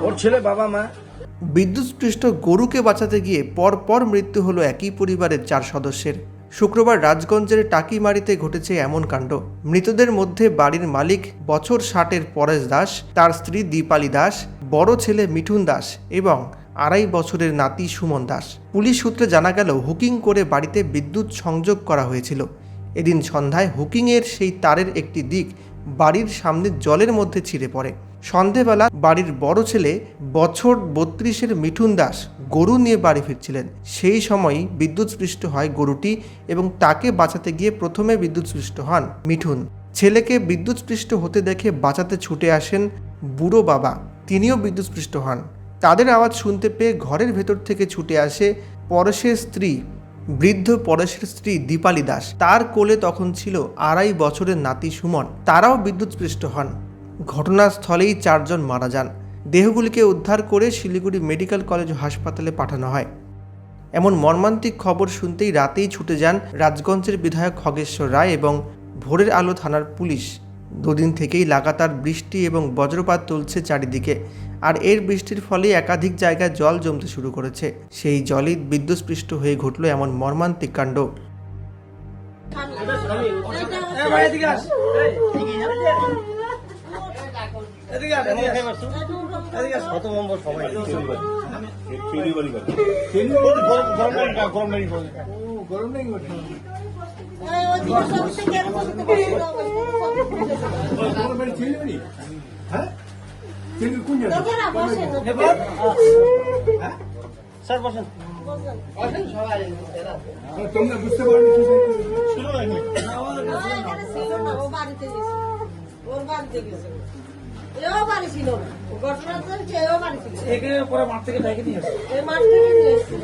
ওর ছেলে বাবা মা। বিদ্যুৎস্পৃষ্ট গরুকে বাঁচাতে গিয়ে পরপর মৃত্যু হলো একই পরিবারের চার সদস্যের। শুক্রবার রাজগঞ্জের টাকিমারিতে ঘটেছে এমন কাণ্ড। মৃতদের মধ্যে বাড়ির মালিক বছর ষাটের পরেশ দাস, তার স্ত্রী দীপালি দাস, বড় ছেলে মিঠুন দাস এবং আড়াই বছরের নাতি সুমন দাস। পুলিশ সূত্রে জানা গেল, হুকিং করে বাড়িতে বিদ্যুৎ সংযোগ করা হয়েছিল। এদিন সন্ধ্যায় হুকিংয়ের সেই তারের একটি দিক বাড়ির সামনে জলের মধ্যে ছিঁড়ে পড়ে। সন্ধেবেলা বাড়ির বড় ছেলে বছর বত্রিশের মিঠুন দাস গরু নিয়ে বাড়ি ফিরছিলেন। সেই সময়ই বিদ্যুৎস্পৃষ্ট হয় গরুটি এবং তাকে বাঁচাতে গিয়ে প্রথমে বিদ্যুৎস্পৃষ্ট হন মিঠুন। ছেলেকে বিদ্যুৎস্পৃষ্ট হতে দেখে বাঁচাতে ছুটে আসেন বুড়ো বাবা। তিনিও বিদ্যুৎস্পৃষ্ট হন। তাদের আওয়াজ শুনতে পেয়ে ঘরের ভেতর থেকে ছুটে আসে পরশের স্ত্রী বৃদ্ধ পরেশের স্ত্রী দীপালি দাস। তার কোলে তখন ছিল আড়াই বছরের নাতি সুমন। তারাও বিদ্যুৎস্পৃষ্ট হন। ঘটনাস্থলেই চারজন মারা যান। দেহগুলিকে উদ্ধার করে শিলিগুড়ি মেডিকেল কলেজ হাসপাতালে পাঠানো হয়। এমন মর্মান্তিক খবর শুনতেই রাতেই ছুটে যান রাজগঞ্জের বিধায়ক খগেশ্বর রায় এবং ভোরের আলো থানার পুলিশ। দুদিন থেকেই লাগাতার বৃষ্টি এবং বজ্রপাত চলছে চারিদিকে। আর এর বৃষ্টির ফলে একাধিক জায়গায় জল জমতে শুরু করেছে। সেই জলই বিদ্যুৎস্পৃষ্ট হয়ে ঘটল এমন মর্মান্তিক কাণ্ড। কত নম্বর সময় স্যার বসেন। তোমরা বুঝতে ও বাড়িতে গেছে। ওর বাড়িতে গেছে। এও বাড়ি ছিল না। ঘটনা চলছে এও বাড়ি ছিল। পরে মাঠ থেকে ডেকে নিয়ে আসো। এই মাঠ থেকে নিয়ে এসেছিল